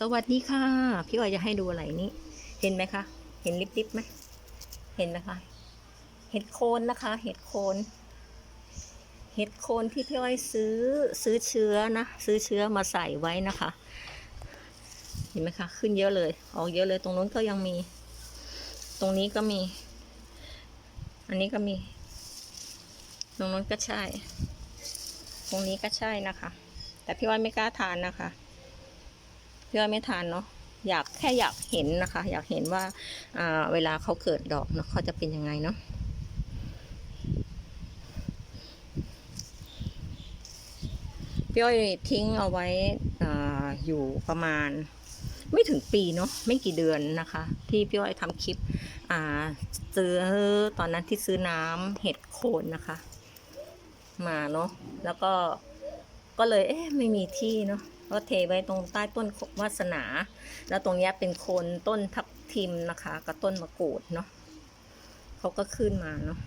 สวัสดีค่ะ พี่ออยจะให้ดูอะไรนี่เห็นไหมคะ เห็นลิปลิปไหมเห็นไหมคะ เห็ดโคนนะคะ เห็ดโคน เห็ดโคนที่พี่อ้อยซื้อซื้อเชื้อนะ ซื้อเชื้อมาใส่ไว้นะคะ เห็นไหมคะ ขึ้นเยอะเลย ออกเยอะเลย ตรงนู้นก็ยังมี ตรงนี้ก็มี อันนี้ก็มี ตรงนู้นก็ใช่ ตรงนี้ก็ใช่นะคะ แต่พี่อ้อยไม่กล้าทานนะคะ พี่อ้อยไม่ทานเนาะอยากแค่อยากเห็นนะคะ อยากเห็นว่าเวลาเขาเกิดดอกเนาะเขาจะเป็นยังไงเนาะพี่อ้อยทิ้งเอาไว้ออยู่ประมาณ ไม่ถึงปีเนาะไม่กี่เดือนนะคะ ที่พี่อ้อยทำคลิปซื้อตอนนั้นที่ซื้อน้ำเห็ดโคนนะคะ มาเนาะแล้วก็ก็เลยเอ๊ะไม่มีที่เนาะ ก็เทไว้ตรงใต้ต้นวาสนา แล้วตรงนี้เป็นโคนต้นทับทิมนะคะ กับต้นมะกรูดเนาะเขาก็ขึ้นมาเนาะ